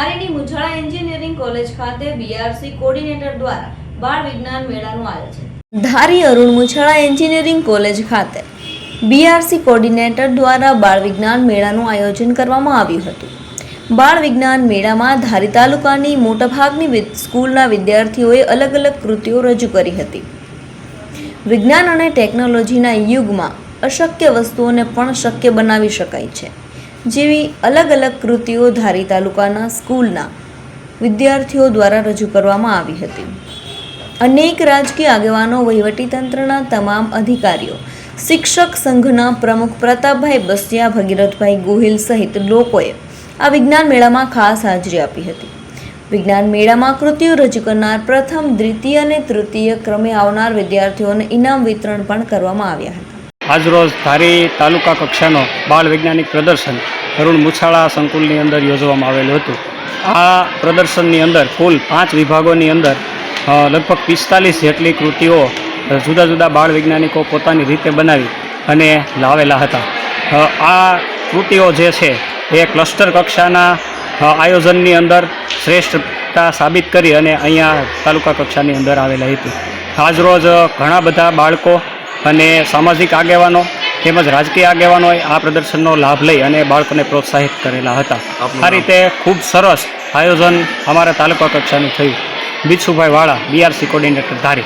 ધારીની Muchhala engineering college ખાતે BRC coordinator દ્વારા બાળ વિજ્ઞાન મેળાનું આયોજન. ધારી અરુણ મુછાળા એન્જિનિયરિંગ કોલેજ ખાતે બીઆરસી કોર્ડિનેટર દ્વારા બાળ વિજ્ઞાન મેળાનું આયોજન કરવામાં આવ્યું હતું. બાળ વિજ્ઞાન મેળામાં ધારી તાલુકાની મોટાભાગની સ્કૂલના વિદ્યાર્થીઓએ અલગ અલગ કૃતિઓ રજૂ કરી હતી. વિજ્ઞાન અને ટેકનોલોજીના યુગમાં અશક્ય વસ્તુઓને પણ શક્ય બનાવી શકાય છે. જેવી અલગ અલગ કૃતિઓ ધારી તાલુકાના સ્કૂલના વિદ્યાર્થીઓ દ્વારા રજૂ કરવામાં આવી હતી. અનેક રાજકીય આગેવાનો વહીવટીતંત્રના તમામ અધિકારીઓ, શિક્ષક સંઘના પ્રમુખ પ્રતાપભાઈ બસિયા, ભગીરથભાઈ ગોહિલ સહિત લોકોએ આ વિજ્ઞાન મેળામાં ખાસ હાજરી આપી હતી. વિજ્ઞાન મેળામાં કૃતિઓ રજૂ કરનાર પ્રથમ, દ્વિતીય અને તૃતીય ક્રમે આવનાર વિદ્યાર્થીઓને ઇનામ વિતરણ પણ કરવામાં આવ્યા હતા. આજરોજ ધારી તાલુકા કક્ષાનો બાળ વૈજ્ઞાનિક પ્રદર્શન અરુણ મુછાળા સંકુલની અંદર યોજવામાં આવેલું હતું. આ પ્રદર્શનની અંદર કુલ પાંચ વિભાગોની અંદર લગભગ પિસ્તાલીસ જેટલી કૃતિઓ જુદા જુદા બાળ વૈજ્ઞાનિકો પોતાની રીતે બનાવી અને લાવેલા હતા. આ કૃતિઓ જે છે એ ક્લસ્ટર કક્ષાના આયોજનની અંદર શ્રેષ્ઠતા સાબિત કરી અને અહીંયા તાલુકા કક્ષાની અંદર આવેલા હતી. આજરોજ ઘણા બધા બાળકો અને સામાજિક આગેવાનો તેમજ રાજકીય આગેવાનોએ આ પ્રદર્શનનો લાભ લઈ અને બાળકોને પ્રોત્સાહિત કરેલા હતા. આ રીતે ખૂબ સરસ આયોજન અમારા તાલુકા કક્ષાનું થયું. બિચ્છુભાઈ વાળા બીઆરસી કોર્ડિનેટર ધારી.